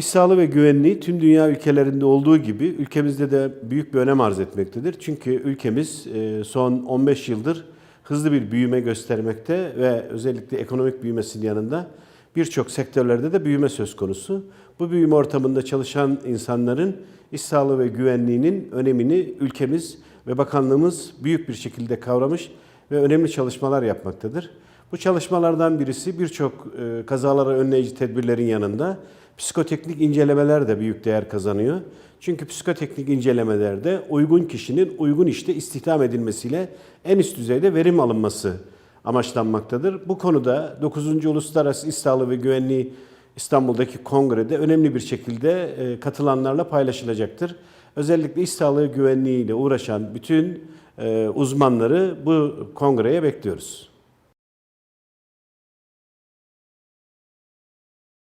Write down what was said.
Sağlığı ve güvenliği tüm dünya ülkelerinde olduğu gibi ülkemizde de büyük bir önem arz etmektedir. Çünkü ülkemiz e, son 15 yıldır hızlı bir büyüme göstermekte ve özellikle ekonomik büyümesinin yanında birçok sektörlerde de büyüme söz konusu. Bu büyüme ortamında çalışan insanların iş sağlığı ve güvenliğinin önemini ülkemiz ve bakanlığımız büyük bir şekilde kavramış ve önemli çalışmalar yapmaktadır. Bu çalışmalardan birisi birçok e, kazalara önleyici tedbirlerin yanında psikoteknik incelemeler de büyük değer kazanıyor. Çünkü psikoteknik incelemelerde uygun kişinin uygun işte istihdam edilmesiyle en üst düzeyde verim alınması amaçlanmaktadır. Bu konuda 9. Uluslararası İş ve Güvenliği İstanbul'daki kongrede önemli bir şekilde e, katılanlarla paylaşılacaktır. Özellikle iş sağlığı güvenliği ile uğraşan bütün e, uzmanları bu kongreye bekliyoruz.